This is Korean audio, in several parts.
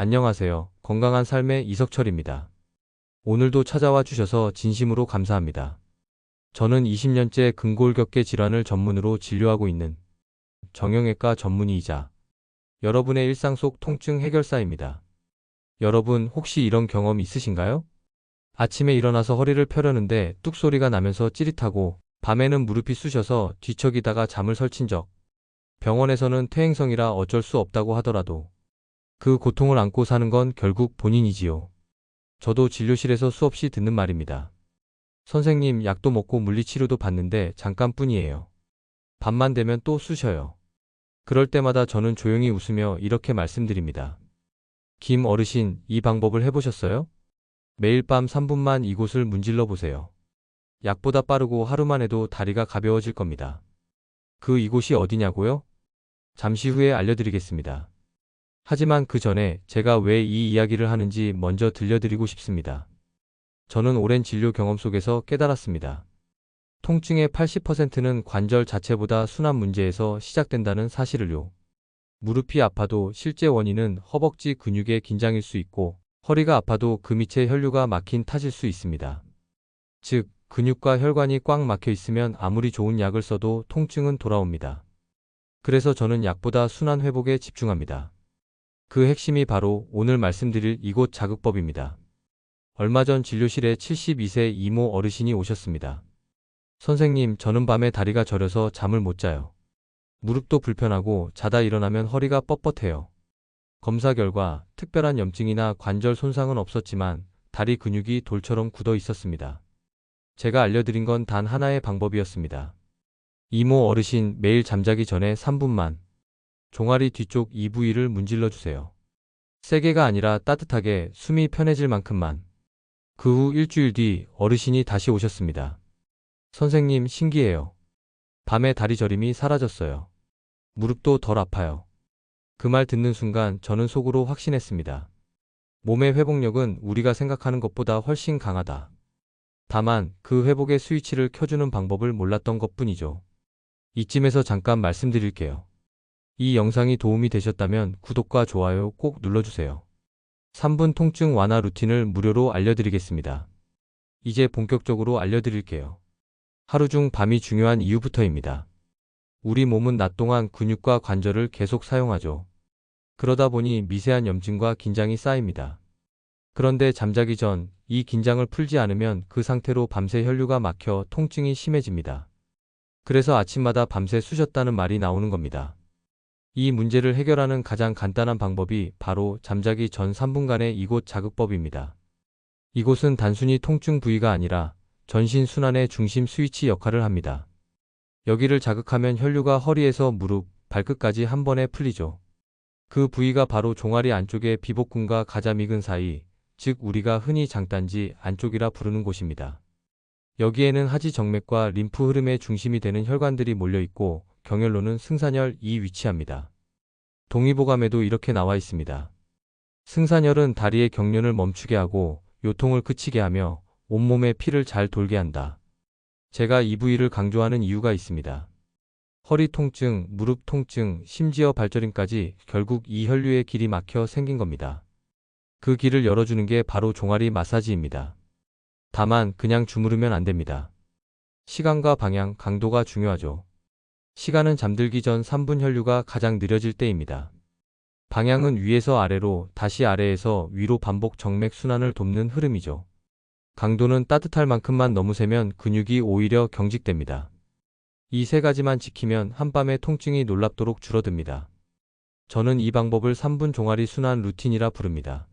안녕하세요. 건강한 삶의 이석철입니다. 오늘도 찾아와 주셔서 진심으로 감사합니다. 저는 20년째 근골격계 질환을 전문으로 진료하고 있는 정형외과 전문의이자 여러분의 일상 속 통증 해결사입니다. 여러분 혹시 이런 경험 있으신가요? 아침에 일어나서 허리를 펴려는데 뚝 소리가 나면서 찌릿하고 밤에는 무릎이 쑤셔서 뒤척이다가 잠을 설친 적. 병원에서는 퇴행성이라 어쩔 수 없다고 하더라도 그 고통을 안고 사는 건 결국 본인이지요. 저도 진료실에서 수없이 듣는 말입니다. 선생님 약도 먹고 물리치료도 받는데 잠깐뿐이에요. 밤만 되면 또 쑤셔요. 그럴 때마다 저는 조용히 웃으며 이렇게 말씀드립니다. 김 어르신, 이 방법을 해보셨어요? 매일 밤 3분만 이곳을 문질러 보세요. 약보다 빠르고 하루만 해도 다리가 가벼워질 겁니다. 그 이곳이 어디냐고요? 잠시 후에 알려드리겠습니다. 하지만 그 전에 제가 왜 이 이야기를 하는지 먼저 들려드리고 싶습니다. 저는 오랜 진료 경험 속에서 깨달았습니다. 통증의 80%는 관절 자체보다 순환 문제에서 시작된다는 사실을요. 무릎이 아파도 실제 원인은 허벅지 근육의 긴장일 수 있고 허리가 아파도 그 밑에 혈류가 막힌 탓일 수 있습니다. 즉, 근육과 혈관이 꽉 막혀 있으면 아무리 좋은 약을 써도 통증은 돌아옵니다. 그래서 저는 약보다 순환 회복에 집중합니다. 그 핵심이 바로 오늘 말씀드릴 이곳 자극법입니다. 얼마 전 진료실에 72세 이모 어르신이 오셨습니다. 선생님, 저는 밤에 다리가 저려서 잠을 못 자요. 무릎도 불편하고 자다 일어나면 허리가 뻣뻣해요. 검사 결과 특별한 염증이나 관절 손상은 없었지만 다리 근육이 돌처럼 굳어 있었습니다. 제가 알려드린 건 단 하나의 방법이었습니다. 이모 어르신 매일 잠자기 전에 3분만 종아리 뒤쪽 이 부위를 문질러 주세요. 세게가 아니라 따뜻하게 숨이 편해질 만큼만. 그 후 일주일 뒤 어르신이 다시 오셨습니다. 선생님 신기해요. 밤에 다리 저림이 사라졌어요. 무릎도 덜 아파요. 그 말 듣는 순간 저는 속으로 확신했습니다. 몸의 회복력은 우리가 생각하는 것보다 훨씬 강하다. 다만 그 회복의 스위치를 켜주는 방법을 몰랐던 것 뿐이죠. 이쯤에서 잠깐 말씀드릴게요. 이 영상이 도움이 되셨다면 구독과 좋아요 꼭 눌러주세요. 3분 통증 완화 루틴을 무료로 알려드리겠습니다. 이제 본격적으로 알려드릴게요. 하루 중 밤이 중요한 이유부터입니다. 우리 몸은 낮 동안 근육과 관절을 계속 사용하죠. 그러다 보니 미세한 염증과 긴장이 쌓입니다. 그런데 잠자기 전 이 긴장을 풀지 않으면 그 상태로 밤새 혈류가 막혀 통증이 심해집니다. 그래서 아침마다 밤새 쑤셨다는 말이 나오는 겁니다. 이 문제를 해결하는 가장 간단한 방법이 바로 잠자기 전 3분간의 이곳 자극법입니다. 이곳은 단순히 통증 부위가 아니라 전신 순환의 중심 스위치 역할을 합니다. 여기를 자극하면 혈류가 허리에서 무릎, 발끝까지 한 번에 풀리죠. 그 부위가 바로 종아리 안쪽의 비복근과 가자미근 사이, 즉 우리가 흔히 장단지 안쪽이라 부르는 곳입니다. 여기에는 하지 정맥과 림프 흐름의 중심이 되는 혈관들이 몰려 있고 경혈로는 승산혈 이 위치합니다. 동의보감에도 이렇게 나와 있습니다. 승산혈은 다리의 경련을 멈추게 하고 요통을 그치게 하며 온몸에 피를 잘 돌게 한다. 제가 이 부위를 강조하는 이유가 있습니다. 허리 통증, 무릎 통증, 심지어 발저림까지 결국 이 혈류의 길이 막혀 생긴 겁니다. 그 길을 열어주는 게 바로 종아리 마사지입니다. 다만 그냥 주무르면 안 됩니다. 시간과 방향, 강도가 중요하죠. 시간은 잠들기 전 3분 혈류가 가장 느려질 때입니다. 방향은 위에서 아래로, 다시 아래에서 위로 반복 정맥 순환을 돕는 흐름이죠. 강도는 따뜻할 만큼만 너무 세면 근육이 오히려 경직됩니다. 이 세 가지만 지키면 한밤의 통증이 놀랍도록 줄어듭니다. 저는 이 방법을 3분 종아리 순환 루틴이라 부릅니다.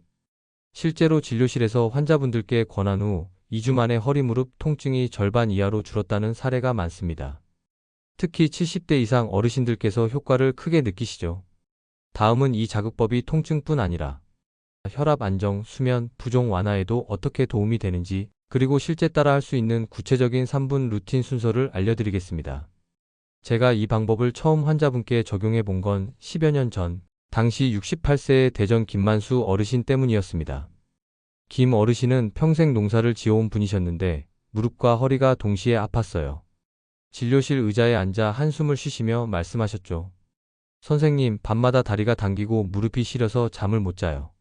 실제로 진료실에서 환자분들께 권한 후 2주 만에 허리 무릎 통증이 절반 이하로 줄었다는 사례가 많습니다. 특히 70대 이상 어르신들께서 효과를 크게 느끼시죠. 다음은 이 자극법이 통증뿐 아니라 혈압 안정, 수면, 부종 완화에도 어떻게 도움이 되는지 그리고 실제 따라 할 수 있는 구체적인 3분 루틴 순서를 알려드리겠습니다. 제가 이 방법을 처음 환자분께 적용해 본 건 10여 년 전, 당시 68세의 대전 김만수 어르신 때문이었습니다. 김 어르신은 평생 농사를 지어온 분이셨는데 무릎과 허리가 동시에 아팠어요. 진료실 의자에 앉아 한숨을 쉬시며 말씀하셨죠. 선생님, 밤마다 다리가 당기고 무릎이 시려서 잠을 못 자요.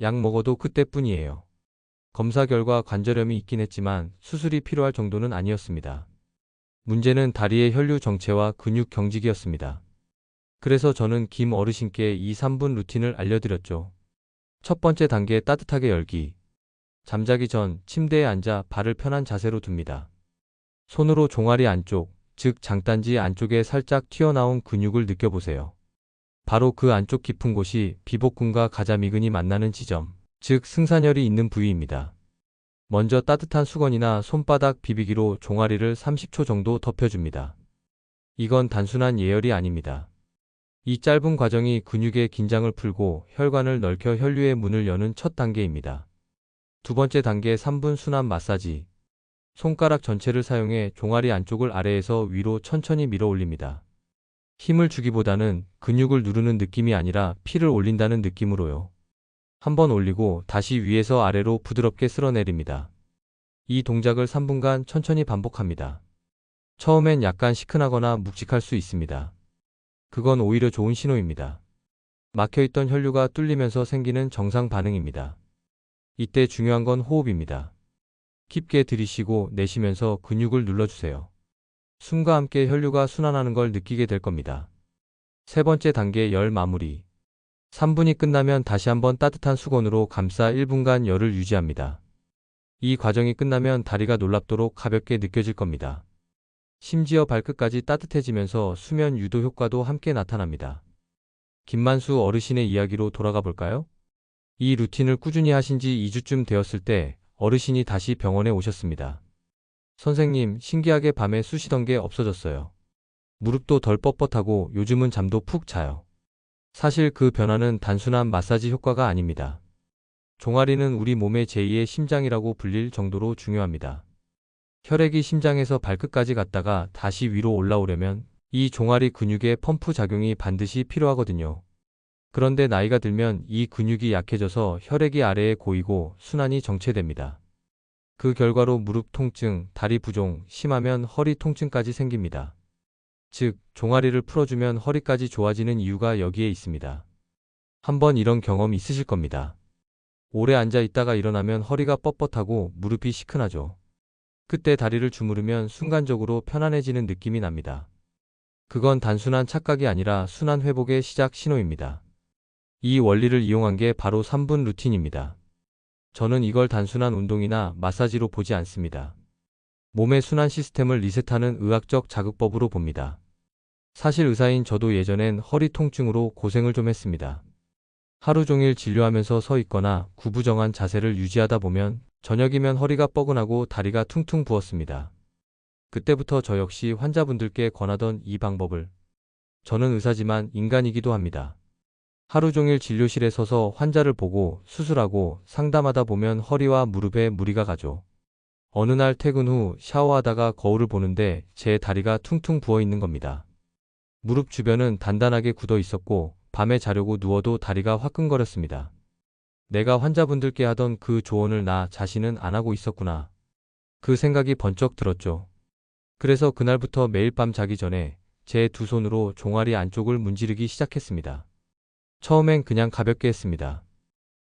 약 먹어도 그때뿐이에요. 검사 결과 관절염이 있긴 했지만 수술이 필요할 정도는 아니었습니다. 문제는 다리의 혈류 정체와 근육 경직이었습니다. 그래서 저는 김 어르신께 이 3분 루틴을 알려드렸죠. 첫 번째 단계 따뜻하게 열기. 잠자기 전 침대에 앉아 발을 편한 자세로 둡니다. 손으로 종아리 안쪽, 즉 장단지 안쪽에 살짝 튀어나온 근육을 느껴보세요. 바로 그 안쪽 깊은 곳이 비복근과 가자미근이 만나는 지점, 즉 승산혈이 있는 부위입니다. 먼저 따뜻한 수건이나 손바닥 비비기로 종아리를 30초 정도 덮여줍니다. 이건 단순한 예열이 아닙니다. 이 짧은 과정이 근육의 긴장을 풀고 혈관을 넓혀 혈류의 문을 여는 첫 단계입니다. 두 번째 단계 3분 순환 마사지. 손가락 전체를 사용해 종아리 안쪽을 아래에서 위로 천천히 밀어 올립니다. 힘을 주기보다는 근육을 누르는 느낌이 아니라 피를 올린다는 느낌으로요. 한번 올리고 다시 위에서 아래로 부드럽게 쓸어내립니다. 이 동작을 3분간 천천히 반복합니다. 처음엔 약간 시큰하거나 묵직할 수 있습니다. 그건 오히려 좋은 신호입니다. 막혀있던 혈류가 뚫리면서 생기는 정상 반응입니다. 이때 중요한 건 호흡입니다. 깊게 들이쉬고 내쉬면서 근육을 눌러주세요. 숨과 함께 혈류가 순환하는 걸 느끼게 될 겁니다. 세 번째 단계 열 마무리. 3분이 끝나면 다시 한번 따뜻한 수건으로 감싸 1분간 열을 유지합니다. 이 과정이 끝나면 다리가 놀랍도록 가볍게 느껴질 겁니다. 심지어 발끝까지 따뜻해지면서 수면 유도 효과도 함께 나타납니다. 김만수 어르신의 이야기로 돌아가 볼까요? 이 루틴을 꾸준히 하신 지 2주쯤 되었을 때 어르신이 다시 병원에 오셨습니다. 선생님, 신기하게 밤에 쑤시던 게 없어졌어요. 무릎도 덜 뻣뻣하고 요즘은 잠도 푹 자요. 사실 그 변화는 단순한 마사지 효과가 아닙니다. 종아리는 우리 몸의 제2의 심장이라고 불릴 정도로 중요합니다. 혈액이 심장에서 발끝까지 갔다가 다시 위로 올라오려면 이 종아리 근육의 펌프 작용이 반드시 필요하거든요. 그런데 나이가 들면 이 근육이 약해져서 혈액이 아래에 고이고 순환이 정체됩니다. 그 결과로 무릎 통증, 다리 부종, 심하면 허리 통증까지 생깁니다. 즉, 종아리를 풀어주면 허리까지 좋아지는 이유가 여기에 있습니다. 한번 이런 경험 있으실 겁니다. 오래 앉아 있다가 일어나면 허리가 뻣뻣하고 무릎이 시큰하죠. 그때 다리를 주무르면 순간적으로 편안해지는 느낌이 납니다. 그건 단순한 착각이 아니라 순환 회복의 시작 신호입니다. 이 원리를 이용한 게 바로 3분 루틴입니다. 저는 이걸 단순한 운동이나 마사지로 보지 않습니다. 몸의 순환 시스템을 리셋하는 의학적 자극법으로 봅니다. 사실 의사인 저도 예전엔 허리 통증으로 고생을 좀 했습니다. 하루 종일 진료하면서 서 있거나 구부정한 자세를 유지하다 보면 저녁이면 허리가 뻐근하고 다리가 퉁퉁 부었습니다. 그때부터 저 역시 환자분들께 권하던 이 방법을 저는 의사지만 인간이기도 합니다. 하루 종일 진료실에 서서 환자를 보고 수술하고 상담하다 보면 허리와 무릎에 무리가 가죠. 어느 날 퇴근 후 샤워하다가 거울을 보는데 제 다리가 퉁퉁 부어 있는 겁니다. 무릎 주변은 단단하게 굳어 있었고 밤에 자려고 누워도 다리가 화끈거렸습니다. 내가 환자분들께 하던 그 조언을 나 자신은 안 하고 있었구나. 그 생각이 번쩍 들었죠. 그래서 그날부터 매일 밤 자기 전에 제 두 손으로 종아리 안쪽을 문지르기 시작했습니다. 처음엔 그냥 가볍게 했습니다.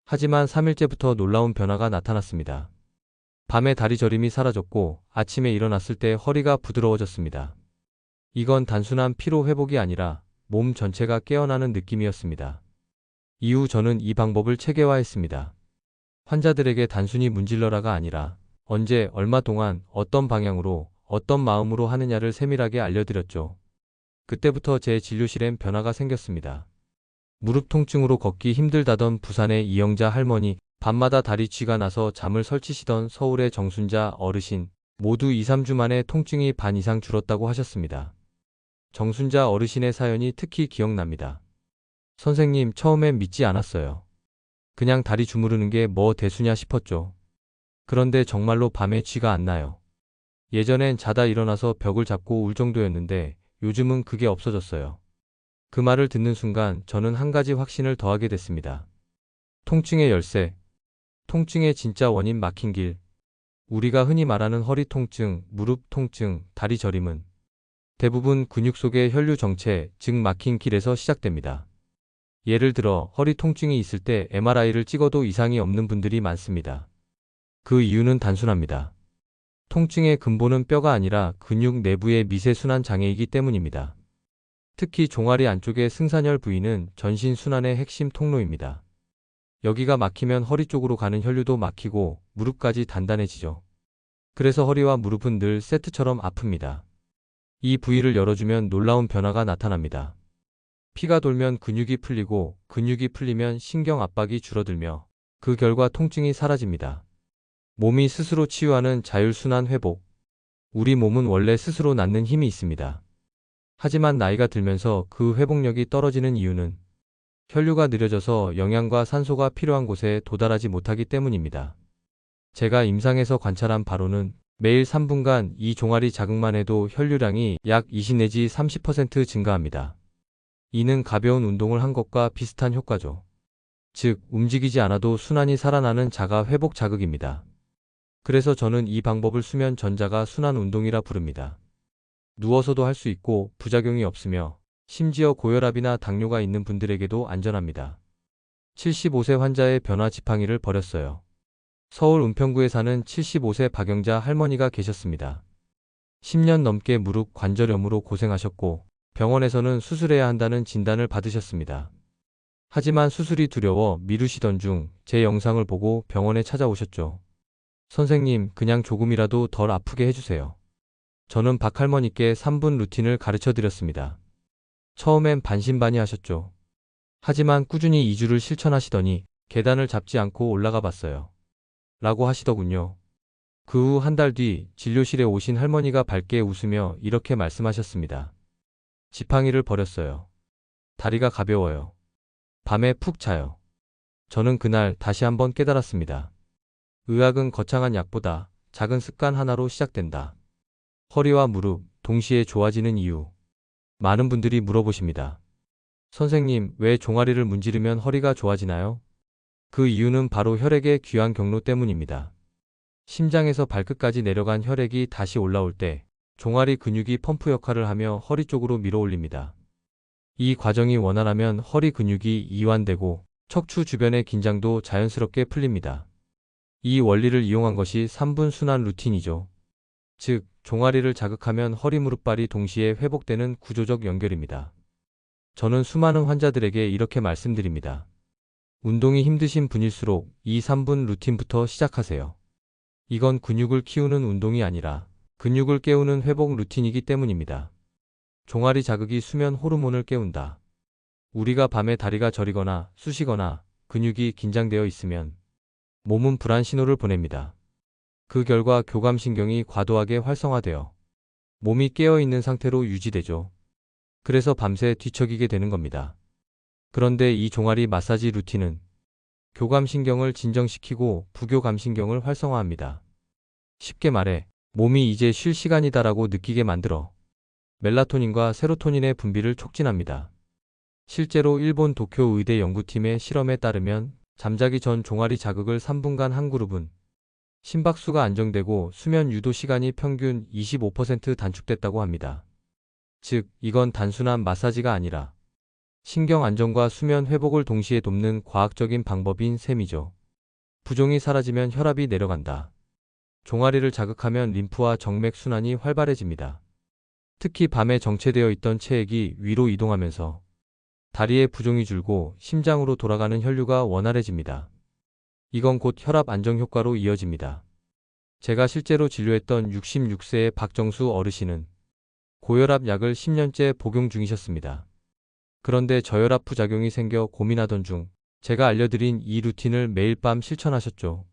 하지만 3일째부터 놀라운 변화가 나타났습니다. 밤에 다리 저림이 사라졌고 아침에 일어났을 때 허리가 부드러워졌습니다. 이건 단순한 피로 회복이 아니라 몸 전체가 깨어나는 느낌이었습니다. 이후 저는 이 방법을 체계화했습니다. 환자들에게 단순히 문질러라가 아니라 언제 얼마 동안 어떤 방향으로 어떤 마음으로 하느냐를 세밀하게 알려드렸죠. 그때부터 제 진료실엔 변화가 생겼습니다. 무릎 통증으로 걷기 힘들다던 부산의 이영자 할머니, 밤마다 다리 쥐가 나서 잠을 설치시던 서울의 정순자 어르신, 모두 2, 3주 만에 통증이 반 이상 줄었다고 하셨습니다. 정순자 어르신의 사연이 특히 기억납니다. 선생님, 처음엔 믿지 않았어요. 그냥 다리 주무르는 게 뭐 대수냐 싶었죠. 그런데 정말로 밤에 쥐가 안 나요. 예전엔 자다 일어나서 벽을 잡고 울 정도였는데 요즘은 그게 없어졌어요. 그 말을 듣는 순간 저는 한 가지 확신을 더하게 됐습니다. 통증의 열쇠. 통증의 진짜 원인 막힌 길. 우리가 흔히 말하는 허리 통증, 무릎 통증, 다리 저림은 대부분 근육 속의 혈류 정체, 즉 막힌 길에서 시작됩니다. 예를 들어 허리 통증이 있을 때 MRI를 찍어도 이상이 없는 분들이 많습니다. 그 이유는 단순합니다. 통증의 근본은 뼈가 아니라 근육 내부의 미세순환 장애이기 때문입니다. 특히 종아리 안쪽의 승산혈 부위는 전신 순환의 핵심 통로입니다. 여기가 막히면 허리 쪽으로 가는 혈류도 막히고 무릎까지 단단해지죠. 그래서 허리와 무릎은 늘 세트처럼 아픕니다. 이 부위를 열어주면 놀라운 변화가 나타납니다. 피가 돌면 근육이 풀리고 근육이 풀리면 신경 압박이 줄어들며 그 결과 통증이 사라집니다. 몸이 스스로 치유하는 자율순환 회복. 우리 몸은 원래 스스로 낫는 힘이 있습니다. 하지만 나이가 들면서 그 회복력이 떨어지는 이유는 혈류가 느려져서 영양과 산소가 필요한 곳에 도달하지 못하기 때문입니다. 제가 임상에서 관찰한 바로는 매일 3분간 이 종아리 자극만 해도 혈류량이 약 20 내지 30% 증가합니다. 이는 가벼운 운동을 한 것과 비슷한 효과죠. 즉, 움직이지 않아도 순환이 살아나는 자가 회복 자극입니다. 그래서 저는 이 방법을 수면 전자가 순환 운동이라 부릅니다. 누워서도 할 수 있고 부작용이 없으며 심지어 고혈압이나 당뇨가 있는 분들에게도 안전합니다. 75세 환자의 변화 지팡이를 버렸어요. 서울 은평구에 사는 75세 박영자 할머니가 계셨습니다. 10년 넘게 무릎 관절염으로 고생하셨고 병원에서는 수술해야 한다는 진단을 받으셨습니다. 하지만 수술이 두려워 미루시던 중 제 영상을 보고 병원에 찾아오셨죠. 선생님, 그냥 조금이라도 덜 아프게 해주세요. 저는 박 할머니께 3분 루틴을 가르쳐 드렸습니다. 처음엔 반신반의 하셨죠. 하지만 꾸준히 2주를 실천하시더니 계단을 잡지 않고 올라가 봤어요. 라고 하시더군요. 그 후 한 달 뒤 진료실에 오신 할머니가 밝게 웃으며 이렇게 말씀하셨습니다. 지팡이를 버렸어요. 다리가 가벼워요. 밤에 푹 자요. 저는 그날 다시 한번 깨달았습니다. 의학은 거창한 약보다 작은 습관 하나로 시작된다. 허리와 무릎 동시에 좋아지는 이유. 많은 분들이 물어보십니다. 선생님, 왜 종아리를 문지르면 허리가 좋아지나요? 그 이유는 바로 혈액의 귀환 경로 때문입니다. 심장에서 발끝까지 내려간 혈액이 다시 올라올 때 종아리 근육이 펌프 역할을 하며 허리 쪽으로 밀어 올립니다. 이 과정이 원활하면 허리 근육이 이완되고 척추 주변의 긴장도 자연스럽게 풀립니다. 이 원리를 이용한 것이 3분 순환 루틴이죠. 즉, 종아리를 자극하면 허리 무릎발이 동시에 회복되는 구조적 연결입니다. 저는 수많은 환자들에게 이렇게 말씀드립니다. 운동이 힘드신 분일수록 이 3분 루틴부터 시작하세요. 이건 근육을 키우는 운동이 아니라 근육을 깨우는 회복 루틴이기 때문입니다. 종아리 자극이 수면 호르몬을 깨운다. 우리가 밤에 다리가 저리거나 쑤시거나 근육이 긴장되어 있으면 몸은 불안 신호를 보냅니다. 그 결과 교감신경이 과도하게 활성화되어 몸이 깨어있는 상태로 유지되죠. 그래서 밤새 뒤척이게 되는 겁니다. 그런데 이 종아리 마사지 루틴은 교감신경을 진정시키고 부교감신경을 활성화합니다. 쉽게 말해 몸이 이제 쉴 시간이다라고 느끼게 만들어 멜라토닌과 세로토닌의 분비를 촉진합니다. 실제로 일본 도쿄 의대 연구팀의 실험에 따르면 잠자기 전 종아리 자극을 3분간 한 그룹은 심박수가 안정되고 수면 유도 시간이 평균 25% 단축됐다고 합니다. 즉, 이건 단순한 마사지가 아니라 신경 안정과 수면 회복을 동시에 돕는 과학적인 방법인 셈이죠. 부종이 사라지면 혈압이 내려간다. 종아리를 자극하면 림프와 정맥 순환이 활발해집니다. 특히 밤에 정체되어 있던 체액이 위로 이동하면서 다리의 부종이 줄고 심장으로 돌아가는 혈류가 원활해집니다. 이건 곧 혈압 안정 효과로 이어집니다. 제가 실제로 진료했던 66세의 박정수 어르신은 고혈압 약을 10년째 복용 중이셨습니다. 그런데 저혈압 부작용이 생겨 고민하던 중 제가 알려드린 이 루틴을 매일 밤 실천하셨죠.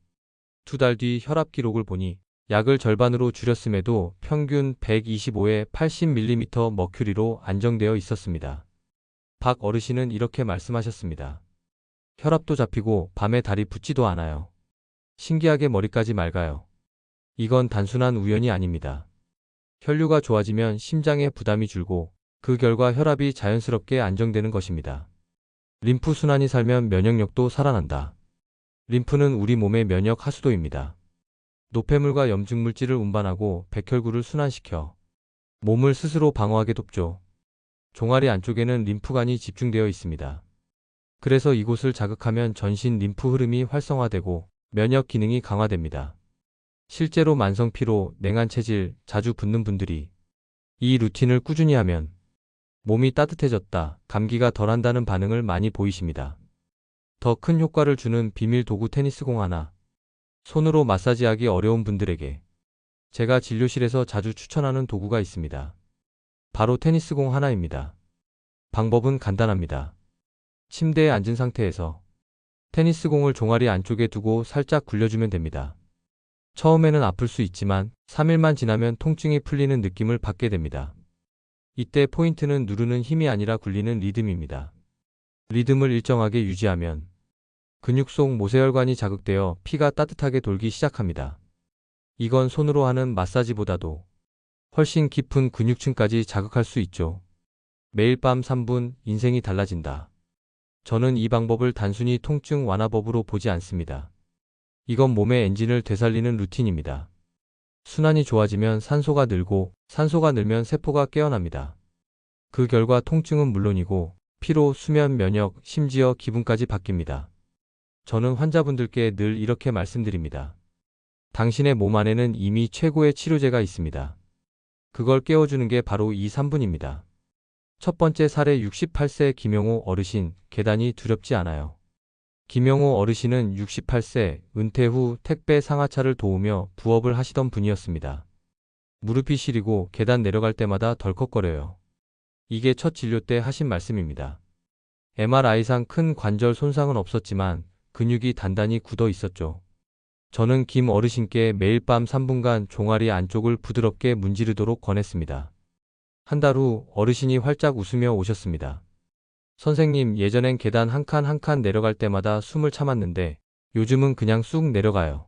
두 달 뒤 혈압 기록을 보니 약을 절반으로 줄였음에도 평균 125에 80mm 머큐리로 안정되어 있었습니다. 박 어르신은 이렇게 말씀하셨습니다. 혈압도 잡히고 밤에 다리 붓지도 않아요. 신기하게 머리까지 맑아요. 이건 단순한 우연이 아닙니다. 혈류가 좋아지면 심장의 부담이 줄고 그 결과 혈압이 자연스럽게 안정되는 것입니다. 림프 순환이 살면 면역력도 살아난다. 림프는 우리 몸의 면역 하수도입니다. 노폐물과 염증 물질을 운반하고 백혈구를 순환시켜 몸을 스스로 방어하게 돕죠. 종아리 안쪽에는 림프관이 집중되어 있습니다. 그래서 이곳을 자극하면 전신 림프 흐름이 활성화되고 면역 기능이 강화됩니다. 실제로 만성 피로, 냉한 체질, 자주 붓는 분들이 이 루틴을 꾸준히 하면 몸이 따뜻해졌다, 감기가 덜한다는 반응을 많이 보이십니다. 더 큰 효과를 주는 비밀 도구 테니스공 하나. 손으로 마사지하기 어려운 분들에게 제가 진료실에서 자주 추천하는 도구가 있습니다. 바로 테니스공 하나입니다. 방법은 간단합니다. 침대에 앉은 상태에서 테니스공을 종아리 안쪽에 두고 살짝 굴려주면 됩니다. 처음에는 아플 수 있지만 3일만 지나면 통증이 풀리는 느낌을 받게 됩니다. 이때 포인트는 누르는 힘이 아니라 굴리는 리듬입니다. 리듬을 일정하게 유지하면 근육 속 모세혈관이 자극되어 피가 따뜻하게 돌기 시작합니다. 이건 손으로 하는 마사지보다도 훨씬 깊은 근육층까지 자극할 수 있죠. 매일 밤 3분 인생이 달라진다. 저는 이 방법을 단순히 통증 완화법으로 보지 않습니다. 이건 몸의 엔진을 되살리는 루틴입니다. 순환이 좋아지면 산소가 늘고 산소가 늘면 세포가 깨어납니다. 그 결과 통증은 물론이고 피로, 수면, 면역, 심지어 기분까지 바뀝니다. 저는 환자분들께 늘 이렇게 말씀드립니다. 당신의 몸 안에는 이미 최고의 치료제가 있습니다. 그걸 깨워주는 게 바로 이 3분입니다. 첫 번째 사례 68세 김영호 어르신, 계단이 두렵지 않아요. 김영호 어르신은 68세, 은퇴 후 택배 상하차를 도우며 부업을 하시던 분이었습니다. 무릎이 시리고 계단 내려갈 때마다 덜컥거려요. 이게 첫 진료 때 하신 말씀입니다. MRI상 큰 관절 손상은 없었지만 근육이 단단히 굳어 있었죠. 저는 김 어르신께 매일 밤 3분간 종아리 안쪽을 부드럽게 문지르도록 권했습니다. 한 달 후 어르신이 활짝 웃으며 오셨습니다. 선생님, 예전엔 계단 한 칸 한 칸 내려갈 때마다 숨을 참았는데 요즘은 그냥 쑥 내려가요.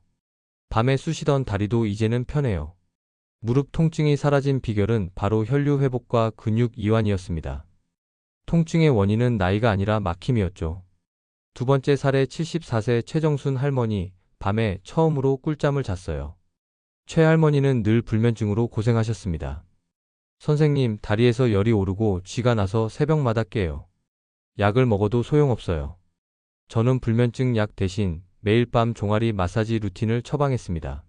밤에 쑤시던 다리도 이제는 편해요. 무릎 통증이 사라진 비결은 바로 혈류 회복과 근육 이완이었습니다. 통증의 원인은 나이가 아니라 막힘이었죠. 두 번째 사례 74세 최정순 할머니, 밤에 처음으로 꿀잠을 잤어요. 최 할머니는 늘 불면증으로 고생하셨습니다. 선생님, 다리에서 열이 오르고 쥐가 나서 새벽마다 깨요. 약을 먹어도 소용없어요. 저는 불면증 약 대신 매일 밤 종아리 마사지 루틴을 처방했습니다.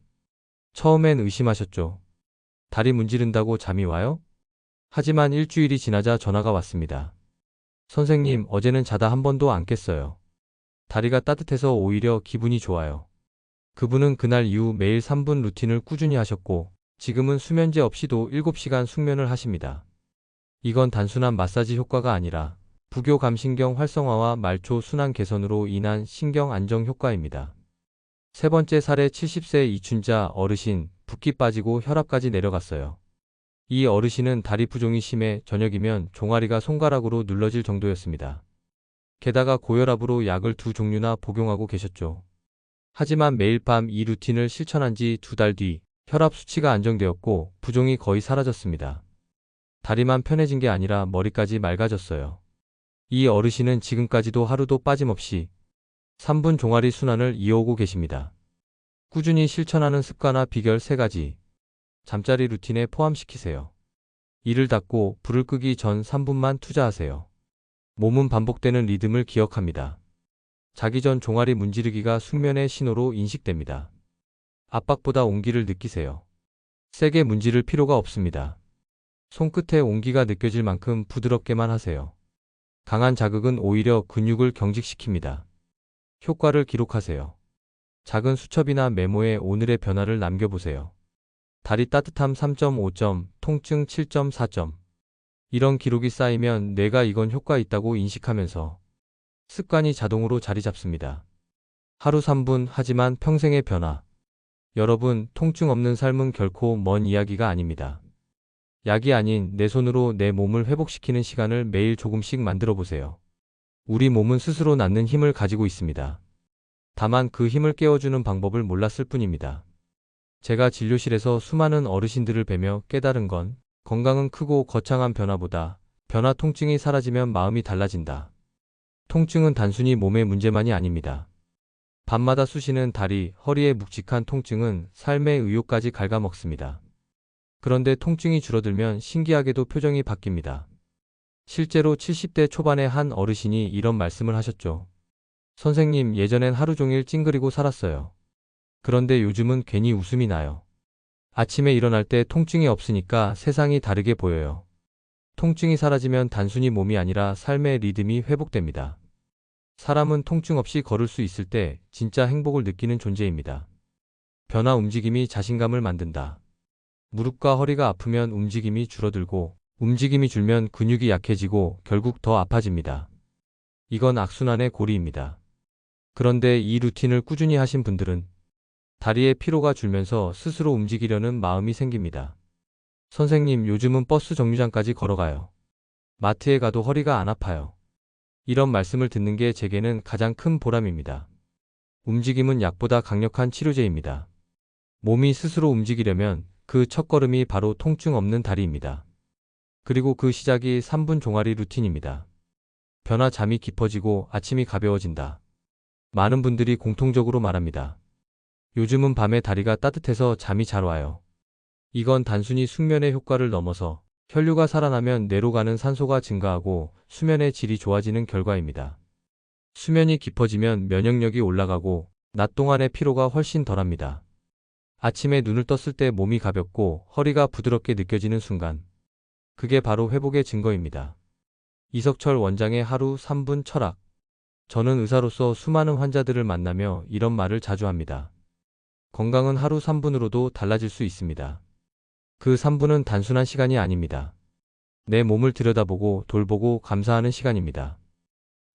처음엔 의심하셨죠. 다리 문지른다고 잠이 와요? 하지만 일주일이 지나자 전화가 왔습니다. 선생님, 어제는 자다 한 번도 안 깼어요. 다리가 따뜻해서 오히려 기분이 좋아요. 그분은 그날 이후 매일 3분 루틴을 꾸준히 하셨고, 지금은 수면제 없이도 7시간 숙면을 하십니다. 이건 단순한 마사지 효과가 아니라 부교 감신경 활성화와 말초 순환 개선으로 인한 신경 안정 효과입니다. 세 번째 사례 70세 이춘자 어르신, 붓기 빠지고 혈압까지 내려갔어요. 이 어르신은 다리 부종이 심해 저녁이면 종아리가 손가락으로 눌러질 정도였습니다. 게다가 고혈압으로 약을 두 종류나 복용하고 계셨죠. 하지만 매일 밤 이 루틴을 실천한 지 두 달 뒤 혈압 수치가 안정되었고 부종이 거의 사라졌습니다. 다리만 편해진 게 아니라 머리까지 맑아졌어요. 이 어르신은 지금까지도 하루도 빠짐없이 3분 종아리 순환을 이어오고 계십니다. 꾸준히 실천하는 습관과 비결 3가지. 잠자리 루틴에 포함시키세요. 이를 닫고 불을 끄기 전 3분만 투자하세요. 몸은 반복되는 리듬을 기억합니다. 자기 전 종아리 문지르기가 숙면의 신호로 인식됩니다. 압박보다 온기를 느끼세요. 세게 문지를 필요가 없습니다. 손끝에 온기가 느껴질 만큼 부드럽게만 하세요. 강한 자극은 오히려 근육을 경직시킵니다. 효과를 기록하세요. 작은 수첩이나 메모에 오늘의 변화를 남겨보세요. 다리 따뜻함 3.5점, 통증 7.4점. 이런 기록이 쌓이면 뇌가 이건 효과 있다고 인식하면서 습관이 자동으로 자리 잡습니다. 하루 3분 하지만 평생의 변화. 여러분, 통증 없는 삶은 결코 먼 이야기가 아닙니다. 약이 아닌 내 손으로 내 몸을 회복시키는 시간을 매일 조금씩 만들어 보세요. 우리 몸은 스스로 낳는 힘을 가지고 있습니다. 다만 그 힘을 깨워주는 방법을 몰랐을 뿐입니다. 제가 진료실에서 수많은 어르신들을 뵈며 깨달은 건 건강은 크고 거창한 변화보다 변화 통증이 사라지면 마음이 달라진다. 통증은 단순히 몸의 문제만이 아닙니다. 밤마다 쑤시는 다리, 허리의 묵직한 통증은 삶의 의욕까지 갉아먹습니다. 그런데 통증이 줄어들면 신기하게도 표정이 바뀝니다. 실제로 70대 초반의 한 어르신이 이런 말씀을 하셨죠. 선생님, 예전엔 하루 종일 찡그리고 살았어요. 그런데 요즘은 괜히 웃음이 나요. 아침에 일어날 때 통증이 없으니까 세상이 다르게 보여요. 통증이 사라지면 단순히 몸이 아니라 삶의 리듬이 회복됩니다. 사람은 통증 없이 걸을 수 있을 때 진짜 행복을 느끼는 존재입니다. 변화 움직임이 자신감을 만든다. 무릎과 허리가 아프면 움직임이 줄어들고 움직임이 줄면 근육이 약해지고 결국 더 아파집니다. 이건 악순환의 고리입니다. 그런데 이 루틴을 꾸준히 하신 분들은 다리의 피로가 줄면서 스스로 움직이려는 마음이 생깁니다. 선생님, 요즘은 버스 정류장까지 걸어가요. 마트에 가도 허리가 안 아파요. 이런 말씀을 듣는 게 제게는 가장 큰 보람입니다. 움직임은 약보다 강력한 치료제입니다. 몸이 스스로 움직이려면 그 첫걸음이 바로 통증 없는 다리입니다. 그리고 그 시작이 3분 종아리 루틴입니다. 변화 잠이 깊어지고 아침이 가벼워진다. 많은 분들이 공통적으로 말합니다. 요즘은 밤에 다리가 따뜻해서 잠이 잘 와요. 이건 단순히 숙면의 효과를 넘어서 혈류가 살아나면 뇌로 가는 산소가 증가하고 수면의 질이 좋아지는 결과입니다. 수면이 깊어지면 면역력이 올라가고 낮 동안의 피로가 훨씬 덜합니다. 아침에 눈을 떴을 때 몸이 가볍고 허리가 부드럽게 느껴지는 순간. 그게 바로 회복의 증거입니다. 이석철 원장의 하루 3분 철학. 저는 의사로서 수많은 환자들을 만나며 이런 말을 자주 합니다. 건강은 하루 3분으로도 달라질 수 있습니다. 그 3분은 단순한 시간이 아닙니다. 내 몸을 들여다보고 돌보고 감사하는 시간입니다.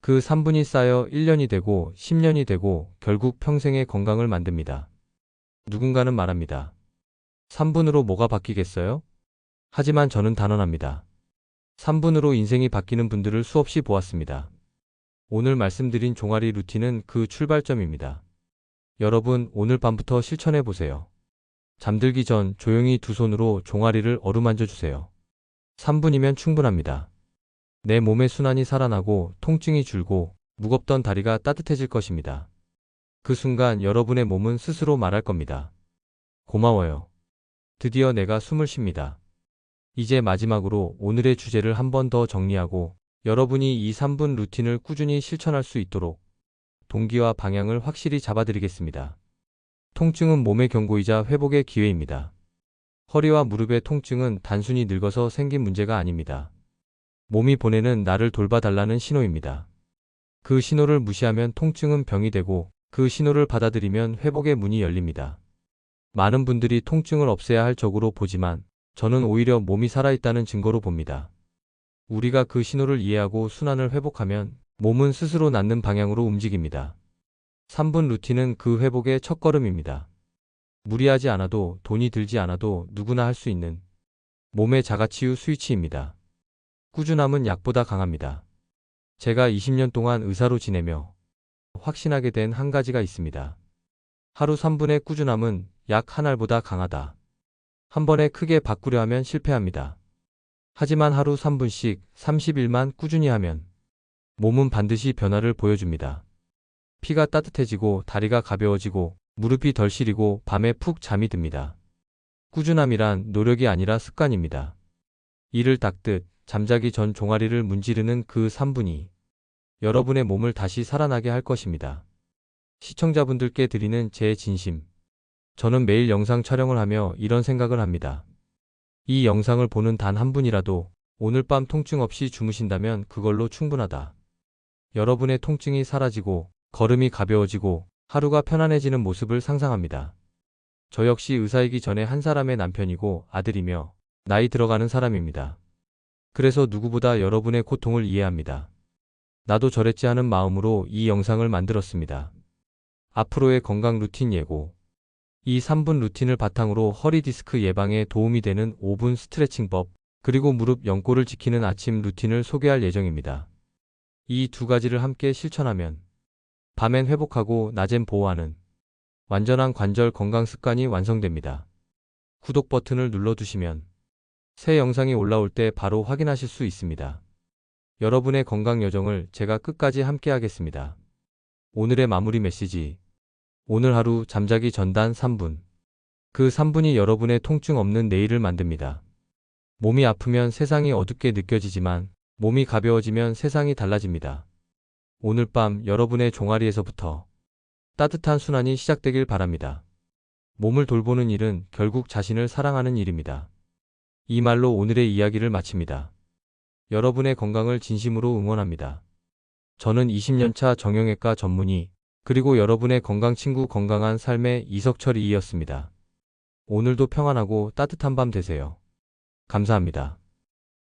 그 3분이 쌓여 1년이 되고 10년이 되고 결국 평생의 건강을 만듭니다. 누군가는 말합니다. 3분으로 뭐가 바뀌겠어요? 하지만 저는 단언합니다. 3분으로 인생이 바뀌는 분들을 수없이 보았습니다. 오늘 말씀드린 종아리 루틴은 그 출발점입니다. 여러분, 오늘 밤부터 실천해 보세요. 잠들기 전 조용히 두 손으로 종아리를 어루만져 주세요. 3분이면 충분합니다. 내 몸의 순환이 살아나고 통증이 줄고 무겁던 다리가 따뜻해질 것입니다. 그 순간 여러분의 몸은 스스로 말할 겁니다. 고마워요. 드디어 내가 숨을 쉽니다. 이제 마지막으로 오늘의 주제를 한 번 더 정리하고 여러분이 이 3분 루틴을 꾸준히 실천할 수 있도록 동기와 방향을 확실히 잡아드리겠습니다. 통증은 몸의 경고이자 회복의 기회입니다. 허리와 무릎의 통증은 단순히 늙어서 생긴 문제가 아닙니다. 몸이 보내는 나를 돌봐달라는 신호입니다. 그 신호를 무시하면 통증은 병이 되고 그 신호를 받아들이면 회복의 문이 열립니다. 많은 분들이 통증을 없애야 할 적으로 보지만 저는 오히려 몸이 살아있다는 증거로 봅니다. 우리가 그 신호를 이해하고 순환을 회복하면 몸은 스스로 낫는 방향으로 움직입니다. 3분 루틴은 그 회복의 첫걸음입니다. 무리하지 않아도 돈이 들지 않아도 누구나 할 수 있는 몸의 자가치유 스위치입니다. 꾸준함은 약보다 강합니다. 제가 20년 동안 의사로 지내며 확신하게 된 한 가지가 있습니다. 하루 3분의 꾸준함은 약 한 알보다 강하다. 한 번에 크게 바꾸려 하면 실패합니다. 하지만 하루 3분씩 30일만 꾸준히 하면 몸은 반드시 변화를 보여줍니다. 피가 따뜻해지고 다리가 가벼워지고 무릎이 덜 시리고 밤에 푹 잠이 듭니다. 꾸준함이란 노력이 아니라 습관입니다. 이를 닦듯 잠자기 전 종아리를 문지르는 그 3분이 여러분의 몸을 다시 살아나게 할 것입니다. 시청자분들께 드리는 제 진심. 저는 매일 영상 촬영을 하며 이런 생각을 합니다. 이 영상을 보는 단 한 분이라도 오늘 밤 통증 없이 주무신다면 그걸로 충분하다. 여러분의 통증이 사라지고 걸음이 가벼워지고 하루가 편안해지는 모습을 상상합니다. 저 역시 의사이기 전에 한 사람의 남편이고 아들이며 나이 들어가는 사람입니다. 그래서 누구보다 여러분의 고통을 이해합니다. 나도 저랬지 하는 마음으로 이 영상을 만들었습니다. 앞으로의 건강 루틴 예고. 이 3분 루틴을 바탕으로 허리 디스크 예방에 도움이 되는 5분 스트레칭법, 그리고 무릎 연골을 지키는 아침 루틴을 소개할 예정입니다. 이 두 가지를 함께 실천하면 밤엔 회복하고 낮엔 보호하는 완전한 관절 건강 습관이 완성됩니다. 구독 버튼을 눌러두시면 새 영상이 올라올 때 바로 확인하실 수 있습니다. 여러분의 건강 여정을 제가 끝까지 함께 하겠습니다. 오늘의 마무리 메시지. 오늘 하루 잠자기 전단 3분. 그 3분이 여러분의 통증 없는 내일을 만듭니다. 몸이 아프면 세상이 어둡게 느껴지지만 몸이 가벼워지면 세상이 달라집니다. 오늘 밤 여러분의 종아리에서부터 따뜻한 순환이 시작되길 바랍니다. 몸을 돌보는 일은 결국 자신을 사랑하는 일입니다. 이 말로 오늘의 이야기를 마칩니다. 여러분의 건강을 진심으로 응원합니다. 저는 20년차 정형외과 전문의, 그리고 여러분의 건강 친구 건강한 삶의 이석철이었습니다. 오늘도 평안하고 따뜻한 밤 되세요. 감사합니다.